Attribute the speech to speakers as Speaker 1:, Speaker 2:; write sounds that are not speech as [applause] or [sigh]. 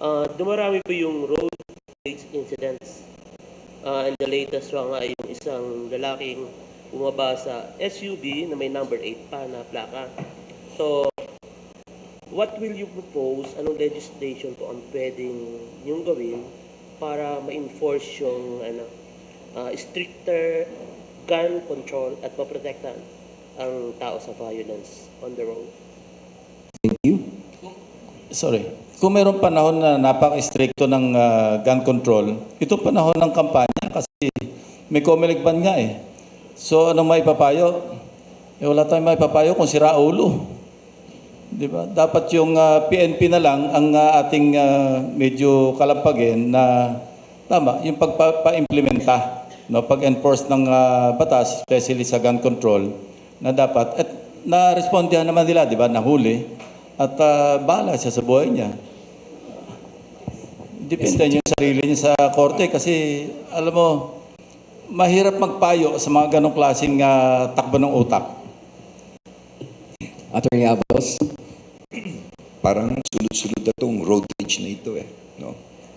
Speaker 1: uh, dumarami po yung road rage incidents. Uh, and the latest pa nga yung isang lalaking bumaba sa SUV na may number 8 pa na plaka. So, what will you propose? Anong legislation po ang pwedeng yung gawin para ma-enforce yung ano, uh, stricter gun control at maprotektan ang tao sa violence on the road?
Speaker 2: Sorry. Kung mayroong panahon na napaka-stricto ng ah, gun control, ito panahon ng kampanya kasi may Comelec nga eh. So ano may papayo? Eh wala tayong may papayo kung sira ulo. Di ba? Dapat yung ah, PNP na lang ang ah, ating ah, medyo kalampagin na tama, yung pagpa-implementa, no, pag-enforce ng ah, batas, especially sa gun control, na dapat, at na-respondihan naman nila, di ba, nahuli, at uh, bahala siya sa buhay niya. Depende niya sa sarili niya sa korte kasi, alam mo, mahirap magpayo sa mga ganong klaseng ah, takbo ng utak.
Speaker 3: Attorney Abalos. [clears throat]
Speaker 4: Parang sunod-sunod na tong road rage na ito eh.